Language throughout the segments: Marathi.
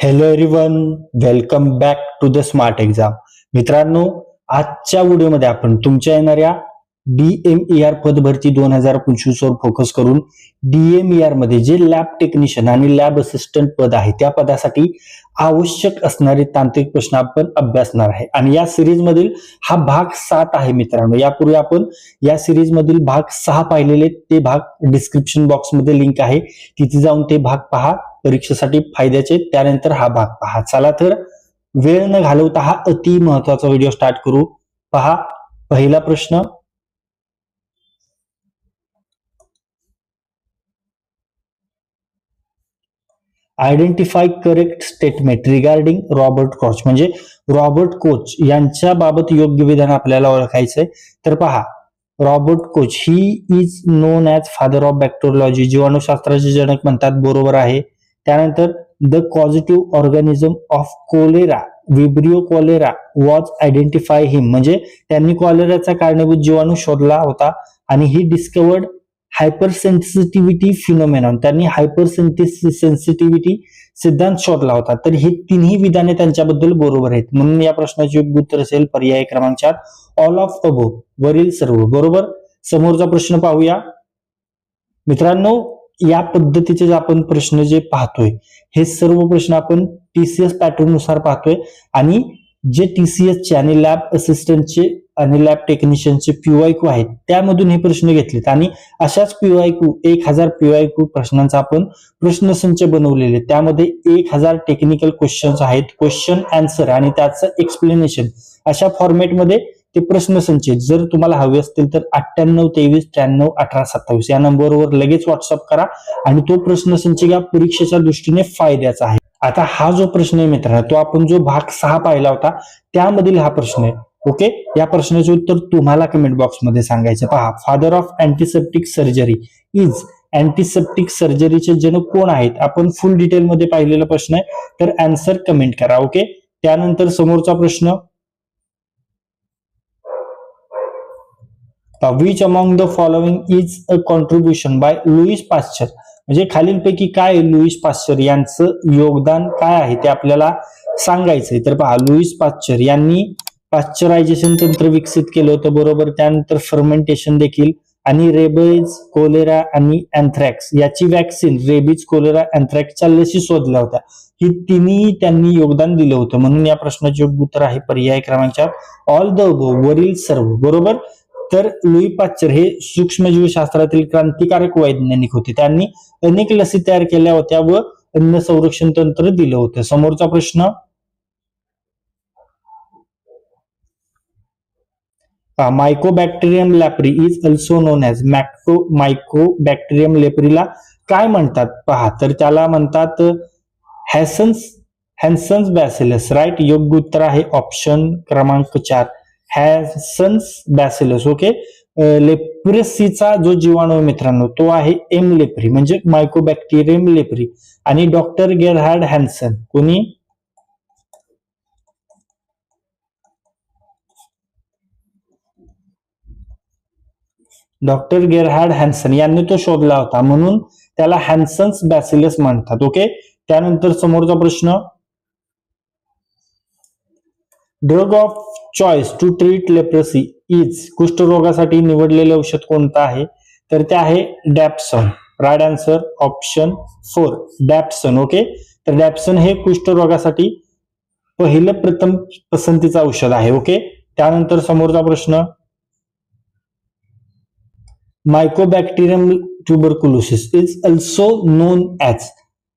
Hello everyone welcome back to the smart exam मित्रांनो आजच्या व्हिडिओमध्ये आपण तुमच्या येणाऱ्या डीएमईआर आर पदभरती दोन हजार पंचवीस वर फोकस करून डीएमईआरमध्ये जे लॅब टेक्निशियन आणि लॅब असिस्टंट पद आहे त्या पदासाठी आवश्यक असणारे तांत्रिक प्रश्न आपण अभ्यासणार आहे. आणि या सिरीज मधील हा भाग सात आहे मित्रांनो. यापूर्वी आपण या सिरीज मधील भाग सहा पाहिलेले ते भाग डिस्क्रिप्शन बॉक्समध्ये लिंक आहे. तिथे जाऊन ते भाग पहा. परीक्षेसाठी फायद्याचे त्यानंतर हा भाग पहा. चला तर वेळ न घालवता हा अति महत्त्वाचा व्हिडिओ स्टार्ट करू. पहा पहिला प्रश्न. Identify correct statement regarding Robert Koch म्हणजे रॉबर्ट कोच यांच्या बाबत योग्य विधान आपल्याला ओळखायचंय. तर पहा Robert Koch he is known as father of bacteriology जीवाणूशास्त्राचे जनक म्हणतात बरोबर आहे. त्यानंतर the positive organism of cholera Vibrio cholera was identify him म्हणजे त्यांनी कॉलेराचा कारणीभूत जीवाणू शोधला होता आणि he discovered hyper sensitivity phenomenon त्यांनी हायपर सेन्सिटिव्हिटी सिद्धांत शोधला होता. तर ही तिन्ही विधाने त्यांच्याबद्दल बरोबर आहेत. म्हणून या प्रश्नाचे योग्य उत्तर असेल पर्याय क्रमांक चार ऑल ऑफ अबो वरील सर्व. बरोबर? समोरचा प्रश्न पाहूया. मित्रांनो या पद्धतीचे जे आपण प्रश्न जे पाहतोय हे सर्व प्रश्न आपण टीसीएस पॅटर्ननुसार पाहतोय. आणि जे टीसीएसचे आणि लॅब असिस्टंटचे आणि लॅब टेक्निशियनचे पीवायकू आहेत त्यामधून हे प्रश्न घेतलेत. आणि अशाच क्यू एक हजार पीवायक्यू प्रश्नांचा आपण प्रश्नसंच बनवलेले त्यामध्ये एक हजार टेक्निकल क्वेश्चन्स आहेत क्वेश्चन आन्सर आणि त्याचं एक्सप्लेनेशन अशा फॉर्मॅटमध्ये ते प्रश्नसंच आहेत जर तुम्हाला हवे असतील तर अठ्ठ्याण्णव तेवीस त्र्याण्णव अठरा सत्तावीस या नंबरवर लगेच व्हॉट्सअप करा आणि तो प्रश्नसंच या परीक्षेच्या दृष्टीने फायद्याचा आहे. आता हा जो प्रश्न आहे मित्रांनो तो आपण जो भाग सहा पाहिला होता त्यामधील हा प्रश्न आहे. ओके? या प्रश्नाचे उत्तर तुम्हाला कमेंट बॉक्समध्ये सांगायचं. पहा father of antiseptic surgery is antiseptic सर्जरीचे जनक कोण आहेत? आपण फुल डिटेलमध्ये पाहिलेला प्रश्न आहे तर अँसर कमेंट करा. ओके? त्यानंतर समोरचा प्रश्न which among the following is a contribution by Louis Pasteur म्हणजे खालीलपैकी काय लुईस पाश्चर यांचं योगदान काय आहे? ते आपल्याला सांगायचंय. तर पहा लुईस पाश्चर यांनी पाश्चरायझेशन तंत्र विकसित केलं होतं बरोबर. त्यानंतर फर्मेंटेशन देखील. आणि रेबीज कोलेरा आणि अँथ्रॅक्स याची वॅक्सिन रेबीज कोलेरा अँथ्रॅक्सच्या लसी शोधल्या होत्या. ही तिन्ही त्यांनी योगदान दिलं होतं. म्हणून या प्रश्नाचे योग्य उत्तर आहे पर्याय क्रमांक चार. ऑल द वरील सर्व. बरोबर? तर लुई पाश्चर हे सूक्ष्मजीवशास्त्रातील क्रांतिकारक वैज्ञानिक होते. त्यांनी अनेक लसी तयार केल्या होत्या व अन्न संरक्षण तंत्र दिलं होतं. समोरचा प्रश्न? Mycobacterium leprae is also known as macro mycobacterium लेपरीला काय म्हणतात? पहा तर त्याला म्हणतात हॅसन्स हॅन्सन्स बॅसिलस राईट योग्य उत्तर आहे ऑप्शन क्रमांक चार. हॅसन्स बॅसिलस ओके लेप्रेसीचा जो जीवाणू मित्रांनो तो आहे एम लेप्री म्हणजे मायकोबॅक्टेरियम लेप्री आणि डॉक्टर गेरहार्ड हॅन्सन कोणी? डॉक्टर गेरहार्ड हॅन्सन यांनी तो शोधला होता. म्हणून त्याला हॅन्सन्स बॅसिलस म्हणतात ओके त्यानंतर समोरचा प्रश्न drug of choice to treat leprosy is कुष्ठरोगासाठी निवडलेले औषध कोणतं आहे? तर ते आहे dapsone right answer option four dapsone okay तर डॅप्सन हे कुष्ठरोगासाठी पहिलं प्रथम पसंतीचं औषध आहे ओके त्यानंतर समोरचा प्रश्न. Mycobacterium tuberculosis is also known as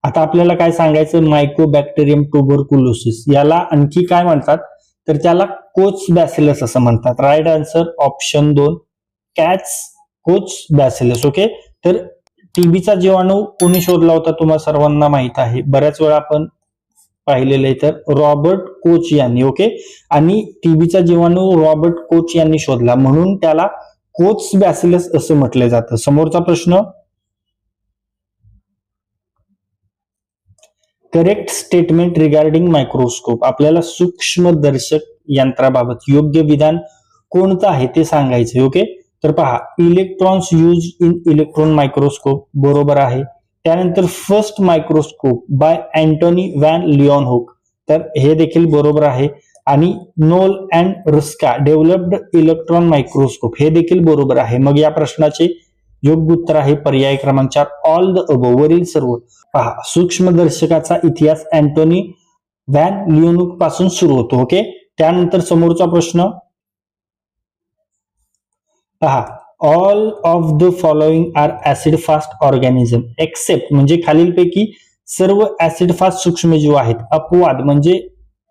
आता आपल्याला काय सांगायचं? मायकोबॅक्टेरियम ट्युबरकुलोसिस याला आणखी काय म्हणतात? तर त्याला कोच बॅसिलस असं म्हणतात. राईट आन्सर ऑप्शन दोन. Koch Koch bacillus. ओके तर टीबीचा जीवाणू कोणी शोधला होता तुम्हाला सर्वांना माहीत आहे. बऱ्याच वेळा आपण पाहिलेलं आहे तर रॉबर्ट कोच यांनी. ओके आणि टीबीचा जीवाणू रॉबर्ट कोच यांनी शोधला. म्हणून त्याला कोच बॅसिलस असं म्हटलं जातं. समोरचा प्रश्न करेक्ट स्टेटमेंट रिगार्डिंग मायक्रोस्कोप आपल्याला सूक्ष्मदर्शक यंत्राबाबत योग्य विधान कोणतं आहे ते सांगायचे ओके तर पहा electrons use in electron microscope बरोबर आहे. त्यानंतर first microscope by Antonie van Leeuwenhoek तर हे देखील बरोबर आहे. आणि Knoll and Ruska developed electron microscope हे देखील बरोबर आहे. मग या प्रश्नाचे योग्य उत्तर आहे पर्याय क्रमांक चार. ऑल द अबो वरील सर्व पहा. सूक्ष्मदर्शकाचा इतिहास अँटोनी व्हॅन लिओनुकपासून सुरू होतो ओके? त्यानंतर समोरचा प्रश्न. पहा. All of the following are acid fast organism except म्हणजे खालीलपैकी सर्व ऍसिड फास्ट सूक्ष्मजीव आहेत. अपवाद म्हणजे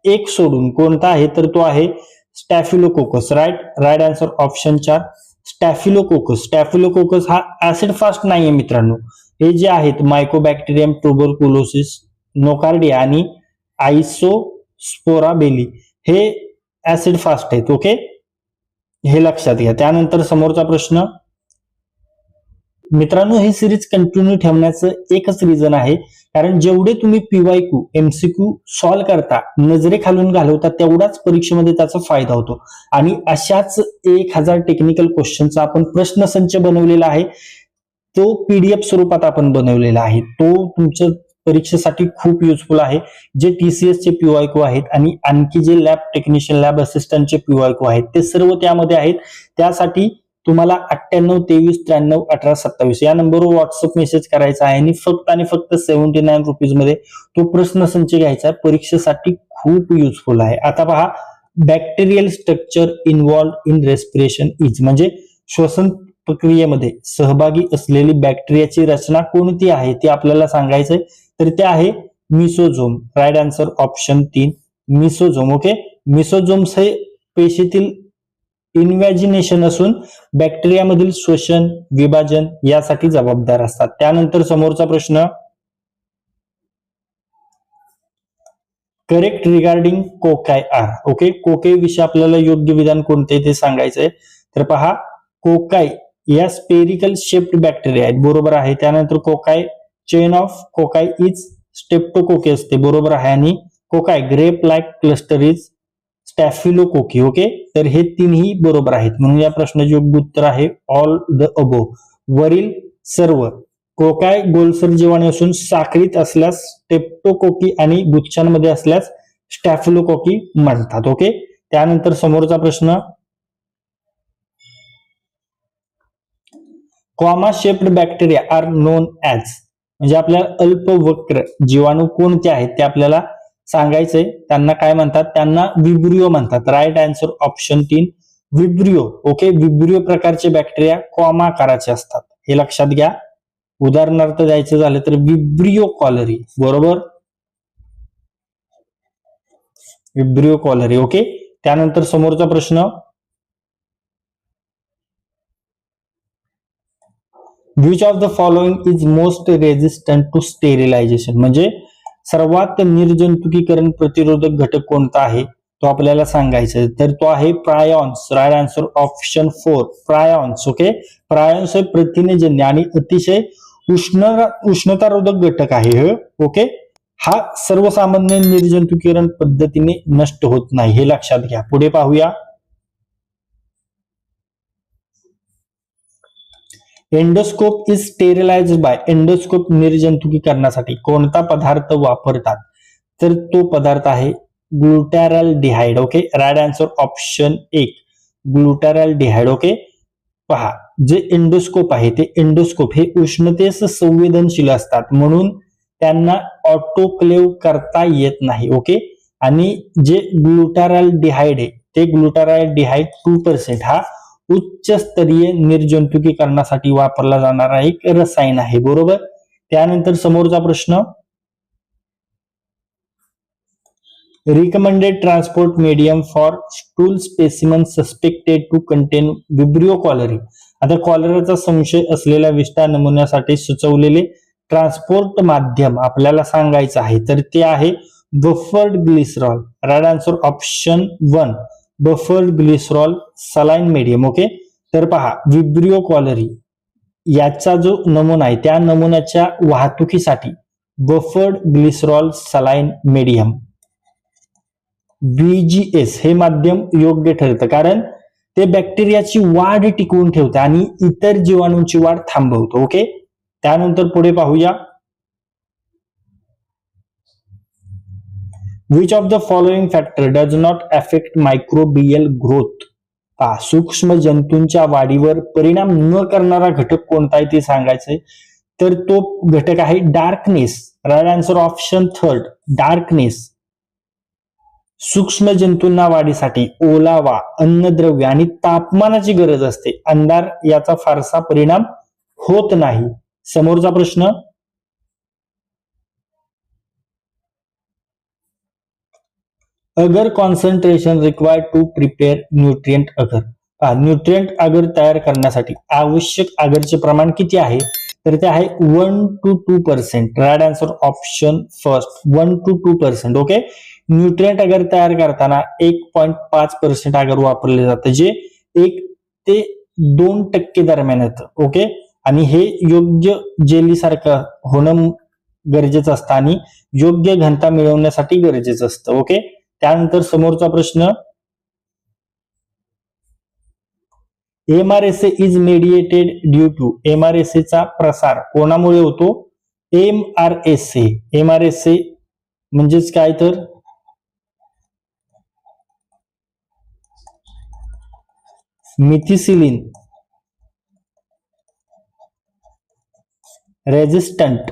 एक सोडून कोणता आहे तर तो आहे Staphylococcus right right answer option चार. स्टॅफिलोकोकस स्टॅफिलोकोकस हा ऍसिड फास्ट नाहीये मित्रांनो. हे जे आहेत मायकोबॅक्टेरियम ट्युबरकुलोसिस नोकार्डिया आणि आयसोस्पोराबेली हे ऍसिड फास्ट आहेत ओके हे लक्षात घ्या. त्यानंतर समोरचा प्रश्न मित्रांनो ही सिरीज कंटिन्यू ठेवण्याचं एकच रिझन आहे. कारण जेवढे तुम्ही पीवायक्यू एमसीक्यू सॉल्व्ह करता नजरे खालून घालवता तेवढाच परीक्षेमध्ये त्याचा फायदा होतो. आणि अशाच एक हजार टेक्निकल क्वेश्चनचा आपण प्रश्न संच बनवलेला आहे. तो पीडीएफ स्वरूपात आपण बनवलेला आहे. तो तुमच्या परीक्षेसाठी खूप युजफुल आहे. जे टीसीएस चे पीवायक्यू आहेत आणि आणखी जे लॅब टेक्निशियन लॅब असिस्टंटचे पीवायक्यू आहेत ते सर्व त्यामध्ये आहेत. त्यासाठी तुम्हाला अठ्ठ्याण्णव तेवीस त्र्याण्णव अठरा सत्तावीस या नंबरवर व्हॉट्सअप मेसेज करायचा आहे. आणि फक्त आणि फक्त सेव्हन्टी नाईन रुपीजमध्ये तो प्रश्नसंच घ्यायचा आहे. परीक्षेसाठी खूप युजफुल आहे. आता पहा bacterial structure involved in respiration is म्हणजे श्वसन प्रक्रियेमध्ये सहभागी असलेली बॅक्टेरियाची रचना कोणती आहे ती आपल्याला सांगायचंय. तर ते आहे मिसोझोम राईट आन्सर ऑप्शन तीन मिसोझोम ओके मिसोझोम्स हे पेशीतील इन्व्हॅजिनेशन असून बॅक्टेरियामधील श्वसन विभाजन यासाठी जबाबदार असतात. त्यानंतर समोरचा प्रश्न correct regarding cocci are okay cocci विषयी आपल्याला योग्य विधान कोणते ते सांगायचंय. तर पहा कोकाय या स्पेरिकल शेप्ड बॅक्टेरिया आहेत. बरोबर आहे. त्यानंतर cocci chain of cocci is streptococci असते. बरोबर आहे. आणि cocci grape like cluster is staphylococci okay तर हे तिन्ही बरोबर आहेत. म्हणून या प्रश्नाचे योग्य उत्तर आहे ऑल द अबो वरील सर्व. कोकाय गोलसर जीवाणू असून साखळीत असल्यास स्टेप्टोकोकी आणि गुच्छांमध्ये असल्यास स्टॅफिलोकोकी म्हणतात ओके त्यानंतर समोरचा प्रश्न. Comma shaped bacteria are known as म्हणजे आपल्या अल्पवक्र जीवाणू कोणते आहेत? ते आपल्याला सांगायचंय. त्यांना काय म्हणतात? त्यांना विब्रिओ म्हणतात. राईट आन्सर ऑप्शन तीन विब्रिओ. ओके विब्रिओ प्रकारचे बॅक्टेरिया कॉम आकाराचे असतात. हे लक्षात घ्या. उदाहरणार्थ द्यायचं झालं तर विब्रिओ कॉलरी. बरोबर? Vibrio cholerae. ओके त्यानंतर समोरचा प्रश्न. Which of the following is most resistant to sterilisation म्हणजे सर्वात निर्जंतुकीकरण प्रतिरोधक घटक कोणता आहे? तो आपल्याला सांगायचा तर तो आहे prions right answer option four prions okay prions हे प्रथिनेजन्य आणि अतिशय उष्ण उष्णतारोधक घटक आहे हे? ओके हा सर्वसामान्य निर्जंतुकीकरण पद्धतीने नष्ट होत नाही. हे लक्षात घ्या. पुढे पाहूया. Endoscope is sterilise by endoscope निर्जंतुकीकरणासाठी कोणता पदार्थ वापरतात? तर तो पदार्थ आहे glutaraldehyde okay right answer option एक. ग्लुटॅरल डिहाइड ओके पहा जे एंडोस्कोप आहे ते एंडोस्कोप हे उष्णतेस संवेदनशील असतात. म्हणून त्यांना ऑटोक्लेव करता येत नाही ओके आणि जे ग्लुटाराल डिहाइड आहे ते ग्लुटाराल डिहाइड टू पर्सेंट हा उच्च स्तरीय निर्जंतुकीकरणासाठी वापरला जाणारा एक रसायन आहे बरोबर? त्यानंतर समोरचा प्रश्न. Recommended transport medium for stool specimen suspected to contain vibrio cholerae आता कॉलराचा संशय असलेल्या विष्ठा नमुन्यासाठी सुचवलेले ट्रान्सपोर्ट माध्यम आपल्याला सांगायचं आहे तर ते आहे buffered glycerol right answer option one buffered glycerol saline medium okay तर पहा विब्रिओ कॉलरी याचा जो नमुना आहे त्या नमुन्याच्या वाहतुकीसाठी buffered glycerol saline medium BGS हे माध्यम योग्य ठरतं कारण ते बॅक्टेरियाची वाढ टिकवून ठेवतं आणि इतर जीवाणूंची वाढ थांबवतो ओके त्यानंतर पुढे पाहूया. Which of the following factor does not affect microbial growth पहा सूक्ष्म जंतूंच्या वाढीवर परिणाम न करणारा घटक कोणता आहे ते सांगायचंय. तर तो घटक आहे darkness right answer option third darkness सूक्ष्म जंतूंना वाढीसाठी ओलावा अन्नद्रव्य आणि तापमानाची गरज असते. अंधार याचा फारसा परिणाम होत नाही. समोरचा प्रश्न agar concentration required to prepare nutrient agar पहा न्यूट्रिएंट अगर तयार करण्यासाठी आवश्यक अगरचे प्रमाण किती आहे? तर ते आहे one to two percent right answer option first one to two percent okay nutrient agar तयार करताना एक पॉईंट पाच पर्सेंट अगर वापरले जातं जे एक ते दोन टक्के दरम्यान येतं ओके आणि हे योग्य जेलीसारखं होणं गरजेचं असतं आणि योग्य घनता मिळवण्यासाठी गरजेचं असतं ओके त्यानंतर समोरचा प्रश्न MRSA is mediated due to MRSA चा प्रसार कोणामुळे होतो? M R S A M R S A म्हणजेच काय तर? मिथिसिलिन. रेजिस्टंट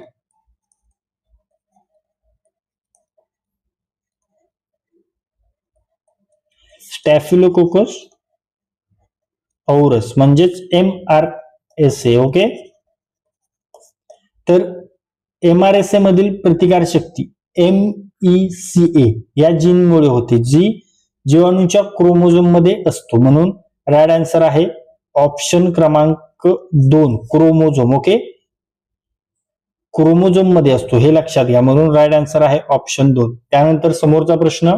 स्टॅफिलोकोकस औरस म्हणजेच M R S A okay तर एम आर एस ए मधील प्रतिकार शक्ती एम ई सी ए या जीनमुळे होते जी जीवाणूच्या क्रोमोझोममध्ये असतो. म्हणून राईट आन्सर आहे ऑप्शन क्रमांक दोन क्रोमोझोम ओके क्रोमोझोममध्ये असतो हे लक्षात घ्या. म्हणून राईट आन्सर आहे ऑप्शन दोन. त्यानंतर समोरचा प्रश्न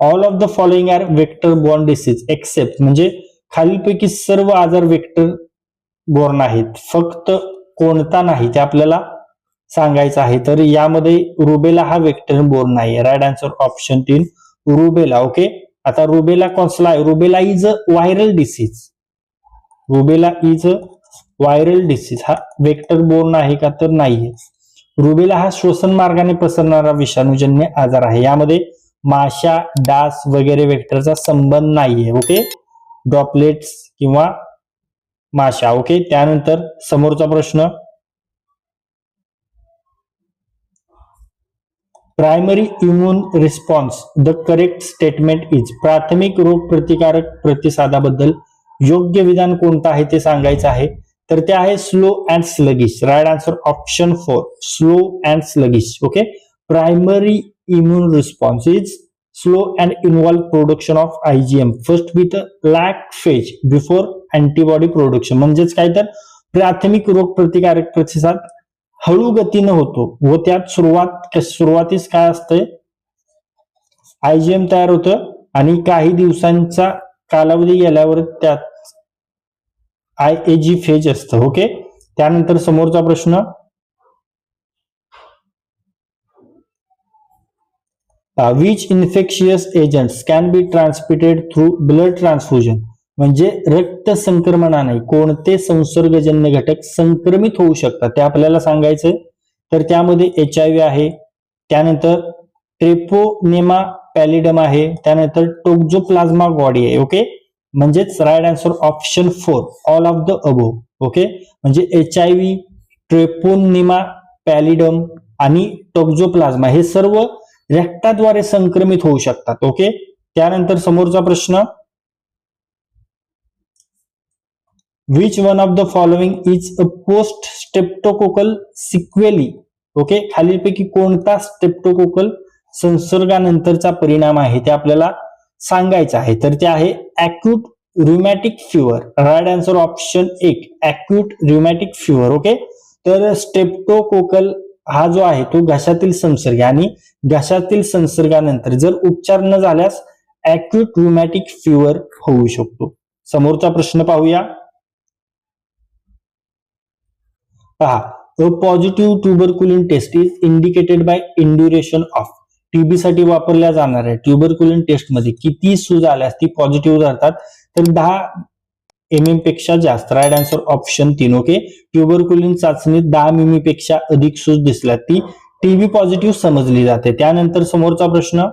all of the following are vector borne disease except म्हणजे खालीलपैकी सर्व आजार वेक्टर बॉर्न आहेत. फक्त कोणता नाही ते आपल्याला सांगायचं आहे. तर यामध्ये रुबेला हा वेक्टर बोर्न नाही राईट आन्सर ऑप्शन तीन रुबेला ओके आता रुबेला कॉन्सला आहे. Rubella is a viral disease rubella is a viral disease हा वेक्टर बोर्न आहे का तर नाहीये. रुबेला हा श्वसन मार्गाने पसरणारा विषाणूजन्य आजार आहे. यामध्ये माशा डास वगैरे वेक्टरचा संबंध नाहीये ओके ड्रॉपलेट्स किंवा माशा ओके त्यानंतर समोरचा प्रश्न. Primary immune response the correct statement is प्राथमिक रोग प्रतिकारक प्रतिसादाबद्दल योग्य विधान कोणतं आहे ते सांगायचं आहे. तर ते आहे slow and sluggish right answer option four slow and sluggish okay primary immune response is slow and involve production of IgM first with a lag phase before antibody production. म्हणजेच काय तर प्राथमिक रोग प्रतिकारक प्रतिसाद हळू गतीनं होतो व त्यात सुरुवात सुरुवातीस काय असतंय? आयजीएम तयार होतं आणि काही दिवसांचा कालावधी गेल्यावर त्यात आय एजी फेज असतं. ओके त्यानंतर समोरचा प्रश्न which infectious agents can be transmitted through blood transfusion म्हणजे रक्त संक्रमणाने कोणते संसर्गजन्य घटक संक्रमित होऊ शकतात? ते आपल्याला सांगायचंय. तर त्यामध्ये एच आय व्ही आहे. त्यानंतर ट्रेपोनेमा पॅलिडम आहे. त्यानंतर टोक्झोप्लाझ्मा गॉडी आहे. ओके म्हणजेच right answer option four all of the above okay म्हणजे H I V treponema pallidum आणि टोक्झोप्लाझ्मा हे सर्व रक्ताद्वारे संक्रमित होऊ शकतात ओके त्यानंतर समोरचा प्रश्न which one of the following is a post streptococcal sequelae okay खालीलपैकी कोणता स्टेप्टोकोकल संसर्गानंतरचा परिणाम आहे? ते आपल्याला सांगायचं आहे. तर ते आहे acute rheumatic fever right answer option एक. अॅक्यूट रुमॅटिक फिवर ओके तर स्टेप्टोकोकल हा जो आहे तो घशातील संसर्ग आणि घशातील संसर्गानंतर जर उपचार न झाल्यास अॅक्यूट रुमॅटिक फिवर होऊ शकतो. समोरचा प्रश्न पाहूया. पहा a positive tuberculin test is indicated by induration of TB साठी वापरल्या जाणाऱ्या ट्युबरकुलिन टेस्टमध्ये किती सूज आल्यास ती पॉझिटिव्ह ठरतात तर दहा एमपेक्षा जास्त राईट आन्सर ऑप्शन तीन ओके ट्युबरकुलिन चाचणीत दहा मिमी पेक्षा अधिक सूज दिसल्या ती टीबी पॉझिटिव्ह समजली जाते. त्यानंतर समोरचा प्रश्न.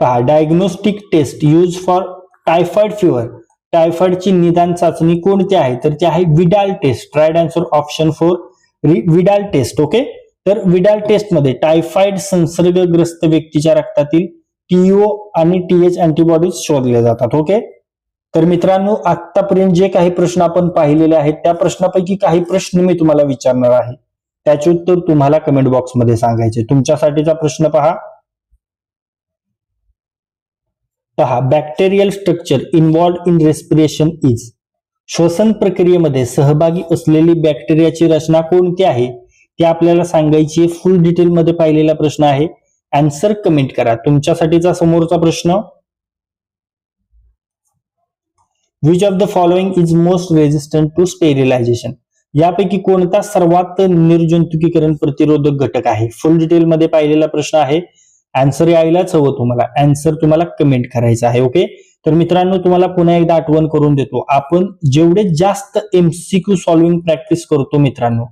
पहा diagnostic test use for typhoid fever टायफॉइडची निदान चाचणी कोणती आहे? तर ती आहे Widal test right answer option four Widal test okay तर विडाल टेस्टमध्ये टायफॉइड संसर्गग्रस्त व्यक्तीच्या रक्तातील टीओ आणि टीएच अँटीबॉडीज शोधले जातात ओके तर मित्रांनो आतापर्यंत जे काही प्रश्न आपण पाहिलेले आहेत त्या प्रश्नापैकी काही प्रश्न मी तुम्हाला विचारणार आहे. त्याचे उत्तर तुम्हाला कमेंट बॉक्समध्ये सांगायचे तुमच्यासाठीचा प्रश्न पहा. पहा bacterial structure involved in respiration is श्वसन प्रक्रियेमध्ये सहभागी असलेली बॅक्टेरियाची रचना कोणती आहे? ती आपल्याला सांगायची फुल डिटेलमध्ये पाहिलेला प्रश्न आहे. आन्सर कमेंट करा. तुमच्यासाठीचा समोरचा प्रश्न. Which of the following is most resistant to sterilization यापैकी कोणता सर्वात निर्जंतुकीकरण प्रतिरोधक घटक आहे? फुल डिटेल मध्ये पाहिलेला प्रश्न आहे. आन्सर यायलाच हवं तुम्हाला. आन्सर तुम्हाला कमेंट करायचा आहे ओके तर मित्रांनो तुम्हाला पुन्हा एकदा आठवण करून देतो. आपण जेवढे जास्त एमसीक्यू सॉल्विंग प्रॅक्टिस करतो मित्रांनो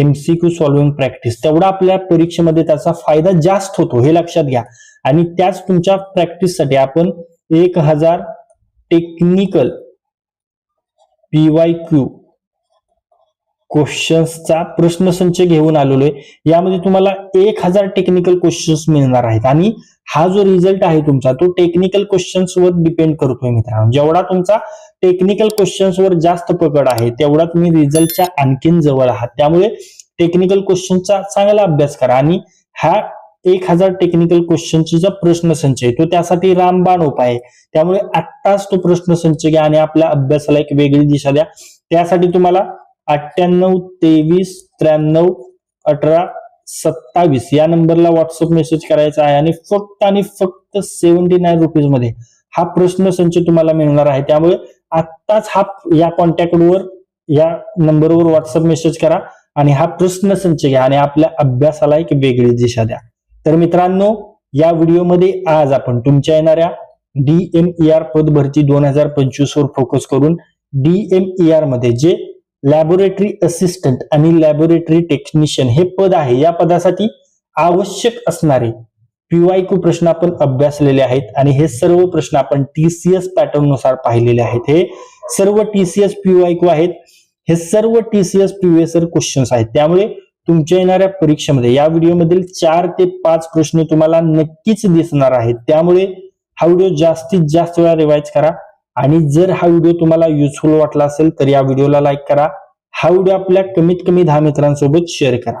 एमसीक्यू सॉल्विंग प्रॅक्टिस तेवढा आपल्या परीक्षेमध्ये त्याचा फायदा जास्त होतो हे लक्षात घ्या. आणि त्याच तुमच्या प्रॅक्टिससाठी आपण एक हजार टेक्निकल पीवाय क्यू क्वेश्चन्सचा प्रश्नसंच घेऊन आलेलो आहे यामध्ये तुम्हाला एक हजार टेक्निकल क्वेश्चन्स मिळणार आहेत. आणि हा जो रिझल्ट आहे तुमचा तो टेक्निकल क्वेश्चन्सवर डिपेंड करतोय मित्रांनो. जेवढा तुमचा टेक्निकल क्वेश्चन्सवर जास्त पकड आहे. तेवढा तुम्ही रिझल्टच्या आणखीन जवळ आहात. त्यामुळे टेक्निकल क्वेश्चनचा चांगला अभ्यास करा. आणि हा एक हजार टेक्निकल क्वेश्चनची जो प्रश्नसंच आहे. तो त्यासाठी रामबाण उपाय आहे. त्यामुळे आत्ताच तो प्रश्न संच घ्या आणि आपल्या अभ्यासाला एक वेगळी दिशा द्या. त्यासाठी तुम्हाला अठ्ठ्याण्णव तेवीस त्र्याण्णव अठरा सत्तावीस या नंबरला व्हॉट्सअप मेसेज करायचा आहे. आणि फक्त आणि फक्त सेव्हन्टी नाईन रुपीजमध्ये हा प्रश्नसंच तुम्हाला मिळणार आहे. त्यामुळे आत्ताच हा या कॉन्टॅक्टवर या नंबरवर व्हॉट्सअप मेसेज करा आणि हा प्रश्न संच घ्या आणि आपल्या अभ्यासाला एक वेगळी दिशा द्या. तर मित्रांनो या व्हिडिओमध्ये आज आपण तुमच्या येणाऱ्या डीएमईआर पद भरती दोन हजार पंचवीस वर फोकस करून डीएमईआरमध्ये जे लॅबोरेटरी असिस्टंट आणि लॅबोरेटरी टेक्निशियन हे पद आहे या पदासाठी आवश्यक असणारे पीवायक्यू प्रश्न आपण अभ्यासलेले आहेत आणि हे सर्व प्रश्न आपण टीसीएस पॅटर्ननुसार पाहिलेले आहेत. हे सर्व टीसीएस पीवायक्यू आहेत. हे सर्व टीसीएस प्रिव्हियसर क्वेश्चन्स आहेत. त्यामुळे तुमच्या येणाऱ्या परीक्षेमध्ये या व्हिडिओमधील चार ते पाच प्रश्न तुम्हाला नक्कीच दिसणार आहेत. त्यामुळे हा व्हिडिओ जास्तीत जास्त वेळा रिवाइज करा. आणि जर हा व्हिडिओ तुम्हाला युजफुल वाटला असेल तर या व्हिडिओला लाईक करा. हा व्हिडिओ आपल्या कमीत कमी दहा मित्रांसोबत शेअर करा.